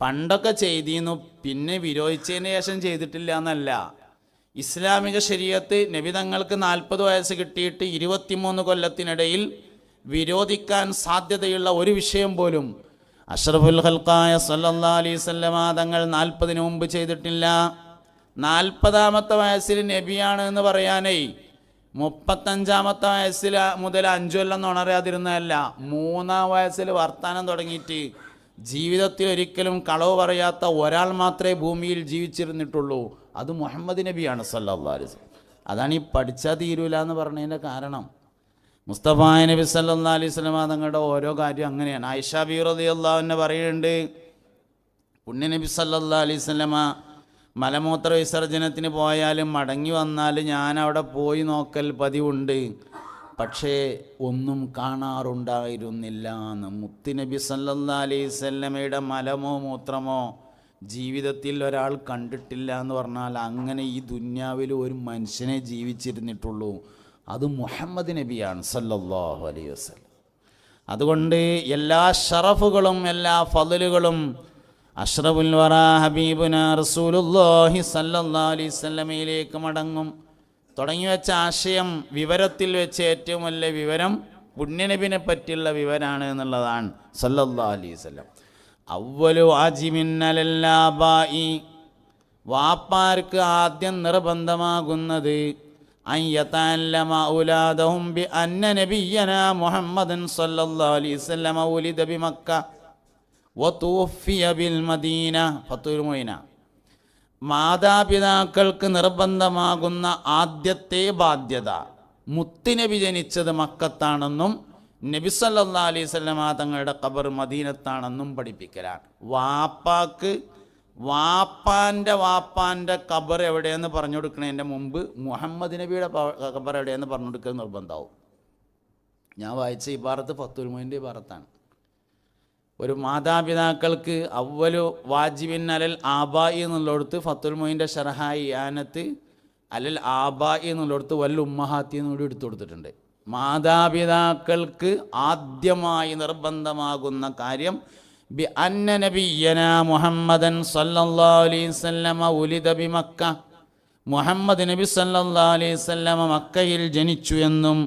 പണ്ടൊക്കെ ചെയ്തിരുന്നു പിന്നെ വിരോധിച്ചതിന് ശേഷം ചെയ്തിട്ടില്ല എന്നല്ല. ഇസ്ലാമിക ശരീരത്ത് നബി തങ്ങൾക്ക് നാൽപ്പത് വയസ്സ് കിട്ടിയിട്ട് ഇരുപത്തിമൂന്ന് കൊല്ലത്തിനിടയിൽ വിരോധിക്കാൻ സാധ്യതയുള്ള ഒരു വിഷയം പോലും. അഷ്റഫുൽ ഹൽക്കായ സല്ലാ അലൈഹി സ്വല്ലമ തങ്ങൾ നാൽപ്പതിന് മുമ്പ് ചെയ്തിട്ടില്ല. നാൽപ്പതാമത്തെ വയസ്സിൽ നബിയാണ് എന്ന് പറയാനേ മുപ്പത്തഞ്ചാമത്തെ വയസ്സിൽ മുതൽ അഞ്ചു കൊല്ലം ഉണരാതിരുന്നതല്ല മൂന്നാം വയസ്സിൽ വർത്താനം തുടങ്ങിയിട്ട് ജീവിതത്തിൽ ഒരിക്കലും കളവ് പറയാത്ത ഒരാൾ മാത്രമേ ഭൂമിയിൽ ജീവിച്ചിരുന്നിട്ടുള്ളൂ. അത് മുഹമ്മദ് നബിയാണ് വസല്ലം. അതാണ് ഈ പഠിച്ചാൽ തീരൂല എന്ന് പറഞ്ഞതിന്റെ കാരണം. മുസ്തഫ നബി സല്ലാ അലൈഹി സ്വലമ തങ്ങളുടെ ഓരോ കാര്യം അങ്ങനെയാണ്. ആയിഷ ബീറതി അൻഹ പറയുന്നുണ്ട് പുണ്യനബി സല്ലാ അലൈഹി സ്വലമ മലമൂത്ര വിസർജനത്തിന് പോയാലും മടങ്ങി വന്നാൽ ഞാൻ അവിടെ പോയി നോക്കൽ പതിവുണ്ട്. പക്ഷേ ഒന്നും കാണാറുണ്ടായിരുന്നില്ല എന്ന് മുത്തുനബി സല്ലാ അലൈവല്ലമയുടെ മലമോ മൂത്രമോ ജീവിതത്തിൽ ഒരാൾ കണ്ടിട്ടില്ല എന്ന് പറഞ്ഞാൽ അങ്ങനെ ഈ ദുന്യാവിൽ ഒരു മനുഷ്യനെ ജീവിച്ചിരുന്നിട്ടുള്ളൂ. അത് മുഹമ്മദ് നബിയാണ് സല്ലല്ലാഹു അലൈഹി വസ്ലം അതുകൊണ്ട് എല്ലാ ഷറഫുകളും എല്ലാ ഫതലുകളും അഷ്റഫുൽ വറ ഹബീബുന റസൂലുല്ലാഹി സല്ലല്ലാഹു അലൈഹി വസല്ലമയിലേക്ക് മടങ്ങും. തുടങ്ങി വെച്ച ആശയം വിവരത്തിൽ വെച്ച് ഏറ്റവും വലിയ വിവരം പുണ്യനബിനെ പറ്റിയുള്ള വിവരമാണ് എന്നുള്ളതാണ്. സല്ലല്ലാ അലൈഹി വസല്ലം. അവലു ആജിമിന്നലല്ലാബായി വാപ്പാർക്ക് ആദ്യം നിർബന്ധമാകുന്നത് അയ്യത്തല്ലമ ബി അന്ന ബി മക്ക. ബിൽ മദീന. മാതാപിതാക്കൾക്ക് നിർബന്ധമാകുന്ന ആദ്യത്തെ ബാധ്യത മുത്തുനബി ജനിച്ചത് മക്കത്താണെന്നും നബിസല്ലാ സ്വലമ തങ്ങളുടെ ഖബർ മദീനത്താണെന്നും പഠിപ്പിക്കലാണ്. വാപ്പാക്ക് വാപ്പാന്റെ വാപ്പാന്റെ ഖബർ എവിടെയെന്ന് പറഞ്ഞു കൊടുക്കണേന്റെ മുമ്പ് മുഹമ്മദ് നബിയുടെ ഖബർ എവിടെയെന്ന് പറഞ്ഞു കൊടുക്കൽ നിർബന്ധമാവും. ഞാൻ വായിച്ച ഈ ഭാരത്ത് ഈ ഭാരത്താണ്. ഒരു മാതാപിതാക്കൾക്ക് അവലു വാജിബിൻ അലൽ ആബായി എന്നുള്ളടത്ത് ഫത്തുൽ മൊയിന്റെ ഷർഹായി ആനത്ത് അലൽ ആബായി എന്നുള്ളടത്ത് വല്ല ഉമ്മഹാത്തി എന്നുകൂടി എടുത്തു കൊടുത്തിട്ടുണ്ട്. മാതാപിതാക്കൾക്ക് ആദ്യമായി നിർബന്ധമാകുന്ന കാര്യം ബി അന്ന നബിയന മുഹമ്മദൻ വസല്ലമ ഉലിദ ബി മക്ക. മുഹമ്മദ് നബി സല്ലാ അലൈഹി വസല്ലമ മക്കയിൽ ജനിച്ചു എന്നും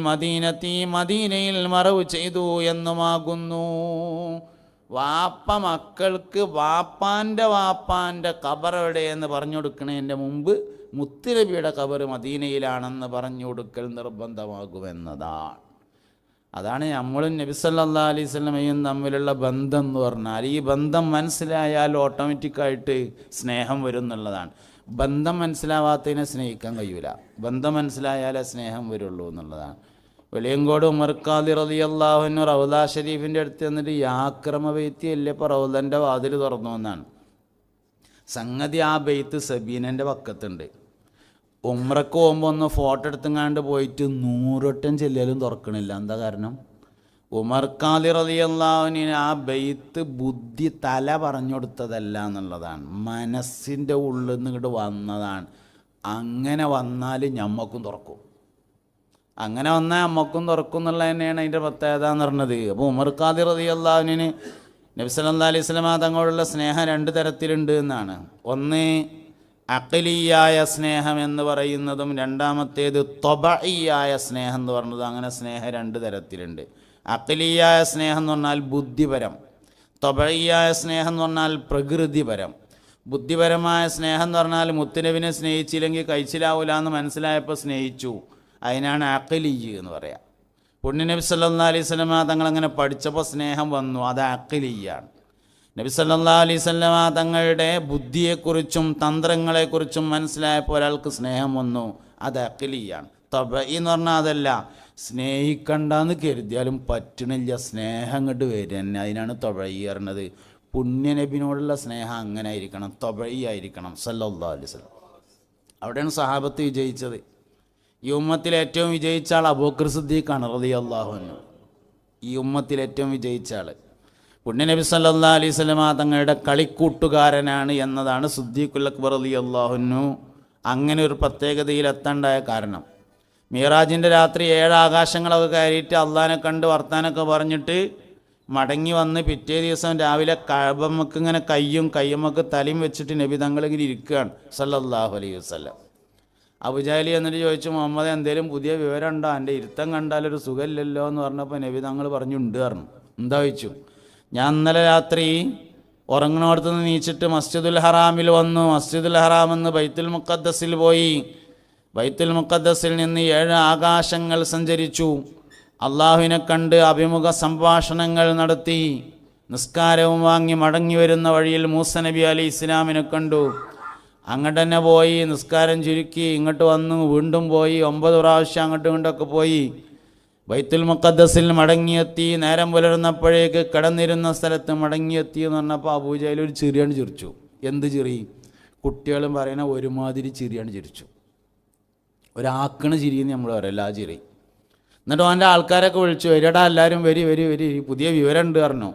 മദീനത്തി മദീനയിൽ മറവ് ചെയ്തു എന്നുമാകുന്നു. വാപ്പ മക്കൾക്ക് വാപ്പാന്റെ വാപ്പാന്റെ കബറവിടെ എന്ന് പറഞ്ഞു കൊടുക്കുന്നതിന്റെ മുമ്പ് മുത്തുനബിയുടെ കബർ മദീനയിലാണെന്ന് പറഞ്ഞു കൊടുക്കൽ നിർബന്ധമാകുമെന്നതാണ്. അതാണ് നമ്മളും നബി സല്ലാ അലൈഹി തമ്മിലുള്ള ബന്ധം എന്ന് പറഞ്ഞാൽ ഈ ബന്ധം മനസ്സിലായാൽ ഓട്ടോമാറ്റിക്കായിട്ട് സ്നേഹം വരും എന്നുള്ളതാണ്. ബന്ധം മനസ്സിലാവാത്തതിനെ സ്നേഹിക്കാൻ കഴിയൂല. ബന്ധം മനസ്സിലായാലേ സ്നേഹം വരുള്ളൂ എന്നുള്ളതാണ്. വെളിയങ്കോട് ഉമർക്കാദി റതി അള്ളാഹുനു റൗദ ഷരീഫിന്റെ അടുത്ത് എന്നിട്ട് യാക്രമ ബെയ്ത്തി അല്ലേ ഇപ്പോൾ റൗദന്റെ വാതിൽ തുറന്നു എന്നാണ്. സംഗതി ആ ബെയ്ത്ത് സബീനന്റെ പക്കത്തുണ്ട്. ഉമ്രക്ക് പോകുമ്പോൾ ഒന്ന് ഫോട്ടോ എടുത്തുങ്ങാണ്ട് പോയിട്ട് നൂറൊട്ടം ചെല്ലലും തുറക്കണില്ല. എന്താ കാരണം? ഉമർ ഖാദി റതിയല്ലാവിന് ആ ബെയ്ത്ത് ബുദ്ധി തല പറഞ്ഞു കൊടുത്തതല്ല എന്നുള്ളതാണ്. മനസ്സിന്റെ ഉള്ളിൽ നിന്ന് ഇങ്ങോട്ട് വന്നതാണ്. അങ്ങനെ വന്നാൽ ഞമ്മക്കും തുറക്കും. അങ്ങനെ വന്നാൽ അമ്മക്കും തുറക്കും എന്നുള്ളത് തന്നെയാണ് അതിന്റെ പ്രത്യേകത എന്ന് പറഞ്ഞത്. അപ്പോൾ ഉമർ ഖാദി റതിയല്ലാവിന് നബി സല്ലല്ലാഹു അലൈഹി സ്വലമ തങ്ങളോടുള്ള സ്നേഹം രണ്ട് തരത്തിലുണ്ട് എന്നാണ്. ഒന്ന് അഖിലീയായ സ്നേഹം എന്ന് പറയുന്നതും രണ്ടാമത്തേത് തൊബയിയായ സ്നേഹം എന്ന് പറഞ്ഞതും അങ്ങനെ സ്നേഹം രണ്ട് തരത്തിലുണ്ട്. അഖലിയായ സ്നേഹം എന്ന് പറഞ്ഞാൽ ബുദ്ധിപരം തൊബയ്യായ സ്നേഹം എന്ന് പറഞ്ഞാൽ പ്രകൃതിപരം. ബുദ്ധിപരമായ സ്നേഹം എന്ന് പറഞ്ഞാൽ മുത്തുനബിനെ സ്നേഹിച്ചില്ലെങ്കിൽ കഴിച്ചിലാവൂല എന്ന് മനസ്സിലായപ്പോൾ സ്നേഹിച്ചു. അതിനാണ് അഖലിയ് എന്ന് പറയുക പുണ്യ നബി സല്ലാ അലൈഹി സ്വലമ തങ്ങളങ്ങനെ പഠിച്ചപ്പോൾ സ്നേഹം വന്നു. അത് അക്കലിയാണ് നബി സല്ലാ അലൈഹി സ്വലമ തങ്ങളുടെ ബുദ്ധിയെക്കുറിച്ചും തന്ത്രങ്ങളെക്കുറിച്ചും മനസ്സിലായപ്പോൾ ഒരാൾക്ക് സ്നേഹം വന്നു. അത് അഖലിയാണ്. തബ എന്ന് പറഞ്ഞാൽ അതല്ല. സ്നേഹിക്കണ്ടെന്ന് കരുതിയാലും പറ്റണില്ല. സ്നേഹം അങ്ങോട്ട് വരിക തന്നെ അതിനാണ് തൊഴയി പറഞ്ഞത്. പുണ്യനബിനോടുള്ള സ്നേഹം അങ്ങനെ ആയിരിക്കണം. തൊഴയി ആയിരിക്കണം. സല്ലാ അലൈഹി സ്വലം അവിടെയാണ് സഹാബത്ത് വിജയിച്ചത്. ഈ ഉമ്മത്തിൽ ഏറ്റവും വിജയിച്ച ആൾ അബൂക്കർ സിദ്ദീഖാണ് റതി അള്ളാഹുനു ഈ ഉമ്മത്തിൽ ഏറ്റവും വിജയിച്ച ആൾ പുണ്യനബി സല്ലാ അലൈഹി സ്വലമ തങ്ങളുടെ കളിക്കൂട്ടുകാരനാണ് എന്നതാണ് സുദ്ദീഖുൽ അക്ബർ അലി അള്ളാഹുനു അങ്ങനെ ഒരു പ്രത്യേകതയിൽ എത്താണ്ടായ കാരണം. മീറാജിന്റെ രാത്രി ഏഴ് ആകാശങ്ങളൊക്കെ കയറിയിട്ട് അള്ളഹാനെ കണ്ട് വർത്താനൊക്കെ പറഞ്ഞിട്ട് മടങ്ങി വന്ന് പിറ്റേ ദിവസം രാവിലെ കഴമ്മക്ക് ഇങ്ങനെ കയ്യും കയ്യമ്മക്ക് തലയും വെച്ചിട്ട് നബി തങ്ങളിങ്ങനെ ഇരിക്കുകയാണ്. സല്ലല്ലാഹു അലൈഹി വസ്ലം അബുജാലി എന്നിട്ട് ചോദിച്ചു മുഹമ്മദ് എന്തേലും പുതിയ വിവരം ഉണ്ടോ എന്റെ ഇരുത്തം കണ്ടാലൊരു സുഖമില്ലല്ലോ എന്ന് പറഞ്ഞപ്പോൾ നബി തങ്ങൾ പറഞ്ഞു ഉണ്ട് പറഞ്ഞു. എന്താ ചോദിച്ചു? ഞാൻ ഇന്നലെ രാത്രി ഉറങ്ങണോടത്ത് നീച്ചിട്ട് മസ്ജിദുൽ ഹറാമിൽ വന്നു. മസ്ജിദുൽ ഹറാം എന്ന് ബൈത്തുൽ മുഖദ്ദസിൽ പോയി. ബൈത്തുൽ മുഖദ്ദസിൽ നിന്ന് ഏഴ് ആകാശങ്ങൾ സഞ്ചരിച്ചു. അള്ളാഹുവിനെ കണ്ട് അഭിമുഖ സംഭാഷണങ്ങൾ നടത്തി. നിസ്കാരവും വാങ്ങി മടങ്ങി വരുന്ന വഴിയിൽ മൂസ നബി അലി ഇസ്ലാമിനെ കണ്ടു. അങ്ങോട്ട് തന്നെ പോയി നിസ്കാരം ചുരുക്കി ഇങ്ങോട്ട് വന്നു വീണ്ടും പോയി ഒമ്പത് പ്രാവശ്യം അങ്ങോട്ടും ഇങ്ങോട്ടൊക്കെ പോയി. ബൈത്തുൽ മുഖദ്ദസിൽ മടങ്ങിയെത്തി നേരം പുലർന്നപ്പോഴേക്ക് കിടന്നിരുന്ന സ്ഥലത്ത് മടങ്ങിയെത്തി എന്ന് പറഞ്ഞപ്പോൾ അബൂജയിൽ ഒരു ചിരിയാണ് ചിരിച്ചു. എന്ത് ചിരി? കുട്ടികളും പറയുന്ന ഒരുമാതിരി ചിരിയാണ് ചിരിച്ചു. ഒരാക്കണ ചിരി എന്ന് നമ്മൾ പറയാം ആ ചിരി എന്നിട്ട് അവന്റെ ആൾക്കാരൊക്കെ വിളിച്ചു വരിടാ എല്ലാവരും വരി വരി വരി പുതിയ വിവരമുണ്ട് പറഞ്ഞു.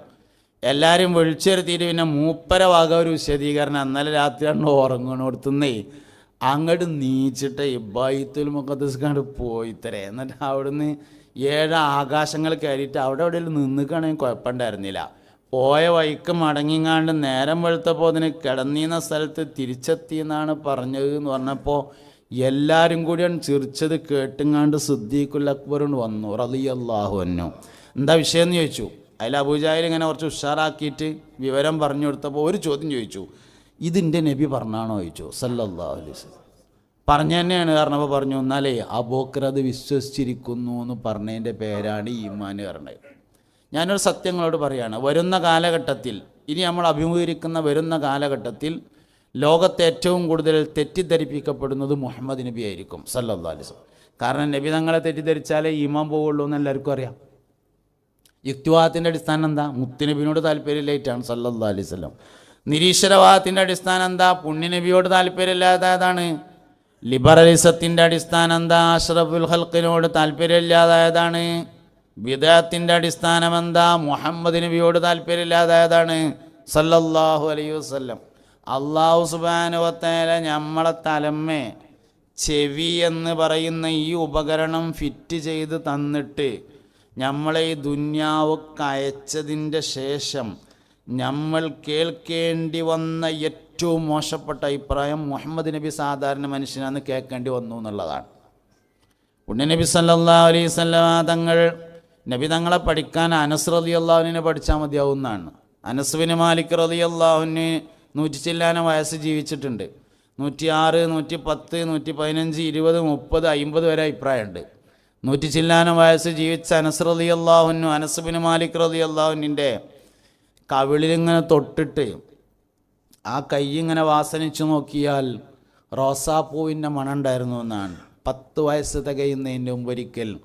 എല്ലാവരും വിളിച്ചിരുത്തിയിട്ട് പിന്നെ മൂപ്പര വക ഒരു വിശദീകരണം. ഇന്നലെ രാത്രി ആണ് ഉറങ്ങണോടത്തുനിന്നേ അങ്ങോട്ട് നീച്ചിട്ട് ഇബായിത്തുൽ മുഖദ്സ് കണ്ട് പോയി തരേ എന്നിട്ട് അവിടുന്ന് ഏഴ് ആകാശങ്ങൾ കയറിയിട്ട് അവിടെ അവിടെ നിന്നിക്കാണെങ്കിൽ കുഴപ്പമുണ്ടായിരുന്നില്ല. പോയ വഴിക്ക് മടങ്ങിങ്ങാണ്ട് നേരം വെളുത്തപ്പോൾ അതിന് കിടന്നീന്ന സ്ഥലത്ത് തിരിച്ചെത്തി എന്നാണ് പറഞ്ഞത് എന്ന് പറഞ്ഞപ്പോൾ എല്ലാവരും കൂടിയാണ് ചിരിച്ചത് കേട്ടുങ്ങാണ്ട് സിദ്ദീഖുൽ അക്ബറും വന്നു റളിയല്ലാഹു അന്നു എന്താ വിഷയം എന്ന് ചോദിച്ചു? അതിൽ അബൂജാഹിൽ ഇങ്ങനെ കുറച്ച് ഉഷാറാക്കിയിട്ട് വിവരം പറഞ്ഞു കൊടുത്തപ്പോൾ ഒരു ചോദ്യം ചോദിച്ചു. ഇതിന്റെ നബി പറഞ്ഞാണോ ചോദിച്ചു. സല്ലല്ലാഹു വസല്ലം. പറഞ്ഞു തന്നെയാണ്. കാരണപ്പോൾ പറഞ്ഞു എന്നാലേ അബോക്കർ അത് വിശ്വസിച്ചിരിക്കുന്നു എന്ന് പറഞ്ഞതിന്റെ പേരാണ് ഈമാൻ പറഞ്ഞത്. ഞാനൊരു സത്യങ്ങളോട് പറയാണ്. വരുന്ന കാലഘട്ടത്തിൽ ഇനി നമ്മൾ അഭിമുഖീകരിക്കുന്ന വരുന്ന കാലഘട്ടത്തിൽ ലോകത്തെ ഏറ്റവും കൂടുതൽ തെറ്റിദ്ധരിപ്പിക്കപ്പെടുന്നത് മുഹമ്മദ് നബി ആയിരിക്കും സല്ലല്ലാഹു അലൈഹി വസല്ലം. കാരണം നബി തങ്ങളെ തെറ്റിദ്ധരിച്ചാലേ ഈമാൻ പോവുള്ളൂ എന്ന് എല്ലാവർക്കും അറിയാം. യുക്തിവാദത്തിന്റെ അടിസ്ഥാനം എന്താ? മുത്തുനബിനോട് താല്പര്യമില്ലായിട്ടാണ് അലൈഹി വസല്ലം. നിരീശ്വരവാദത്തിന്റെ അടിസ്ഥാനം എന്താ? പുണ്യനബിയോട് താല്പര്യമില്ലാതായതാണ്. ലിബറലിസത്തിന്റെ അടിസ്ഥാനം എന്താ? അഷ്റഫുൽ ഹൽക്കിനോട് താല്പര്യമില്ലാതായതാണ്. വിദയത്തിന്റെ അടിസ്ഥാനം എന്താ? മുഹമ്മദ് നബിയോട് താല്പര്യമില്ലാതായതാണ്. സല്ലല്ലാഹു അലൈഹി വസല്ലം. അള്ളാഹു സുബാനുവത്തേല നമ്മളെ തലമേ ചെവി എന്ന് പറയുന്ന ഈ ഉപകരണം ഫിറ്റ് ചെയ്ത് തന്നിട്ട് നമ്മളെ ഈ ദുന്യാവൊക്കെ അയച്ചതിന്റെ ശേഷം നമ്മൾ കേൾക്കേണ്ടി വന്ന ഏറ്റവും മോശപ്പെട്ട അഭിപ്രായം മുഹമ്മദ് നബി സാധാരണ മനുഷ്യനാന്ന് കേൾക്കേണ്ടി വന്നു എന്നുള്ളതാണ്. പുണ്യനബി സല്ലാ അലൈഹി സ്വല്ലാ തങ്ങൾ നബി തങ്ങളെ പഠിക്കാൻ അനസ് റലി അള്ളാഹുവിനെ പഠിച്ചാൽ മതിയാവുന്നതാണ്. അനസ്വിന് മാലിക് റലി അള്ളാഹുവിന് നൂറ്റി ചില്ലാന വയസ്സ് ജീവിച്ചിട്ടുണ്ട്. നൂറ്റി ആറ് നൂറ്റി പത്ത് നൂറ്റി പതിനഞ്ച് ഇരുപത് മുപ്പത് അമ്പത് വരെ അഭിപ്രായമുണ്ട്. നൂറ്റി ചില്ലാന വയസ്സ് ജീവിച്ച അനസ് റലി അള്ളാഹുനു അനസുബിന് മാലിക് റലി അള്ളാഹുനിന്റെ കവിളിലിങ്ങനെ തൊട്ടിട്ട് ആ കൈ ഇങ്ങനെ വാസനിച്ചു നോക്കിയാൽ റോസാപ്പൂവിന്റെ മണം ഉണ്ടായിരുന്നു എന്നാണ്. പത്ത് വയസ്സ് തികയുന്നതിന്റെ മുമ്പൊരിക്കൽ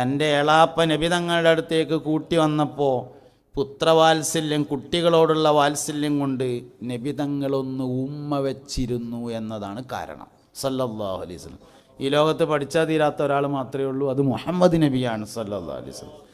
തന്റെ എളാപ്പ നബിതങ്ങളുടെ അടുത്തേക്ക് കൂട്ടി വന്നപ്പോൾ പുത്രവാത്സല്യം കുട്ടികളോടുള്ള വാത്സല്യം കൊണ്ട് നബിതങ്ങളൊന്ന് ഉമ്മ വെച്ചിരുന്നു എന്നതാണ് കാരണം. സല്ലല്ലാഹു അലൈഹി വസല്ലം. ഈ ലോകത്ത് പഠിച്ചാൽ തീരാത്ത ഒരാൾ മാത്രമേ ഉള്ളൂ. അത് മുഹമ്മദ് നബിയാണ് സല്ലല്ലാഹു അലൈഹി വസല്ലം.